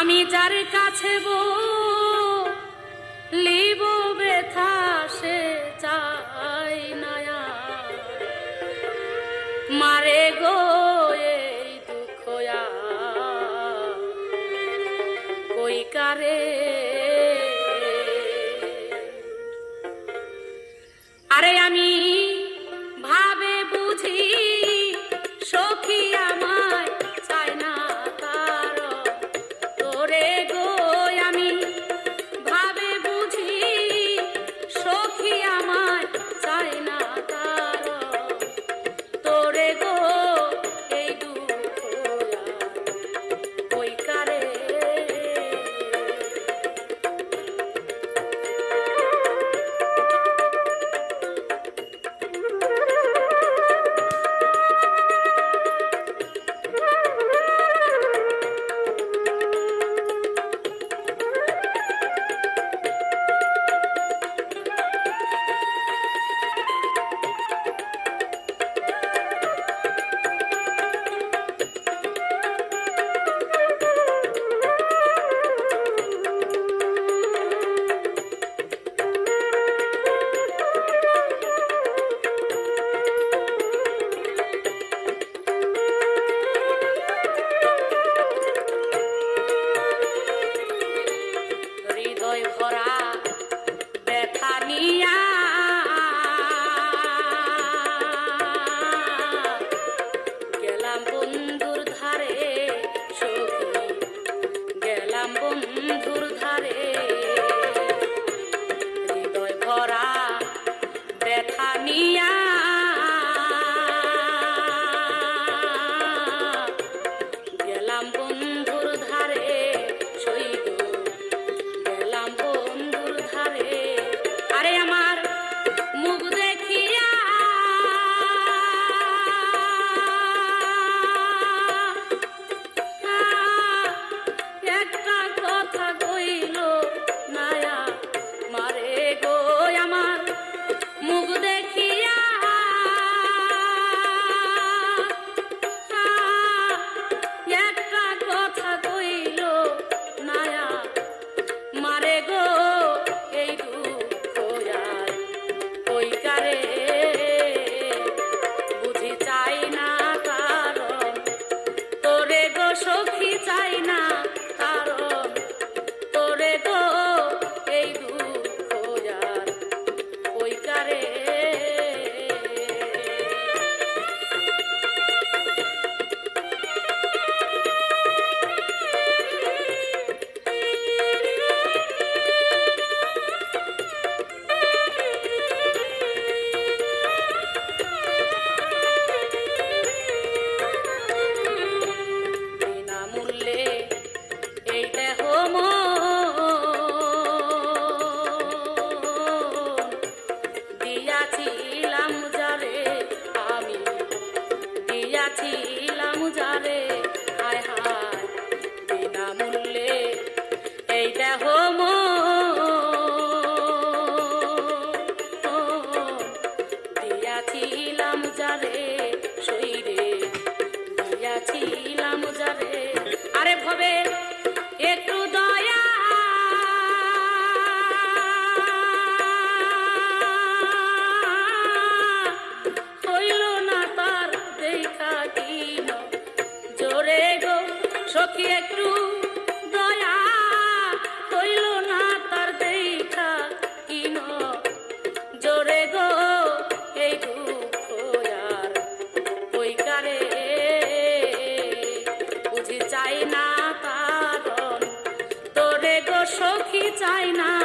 আমি যার কাছে লিব ব্যথা, সে চাই না মারে গো এই দুঃখ কই কারে? আরে আমি tudo night.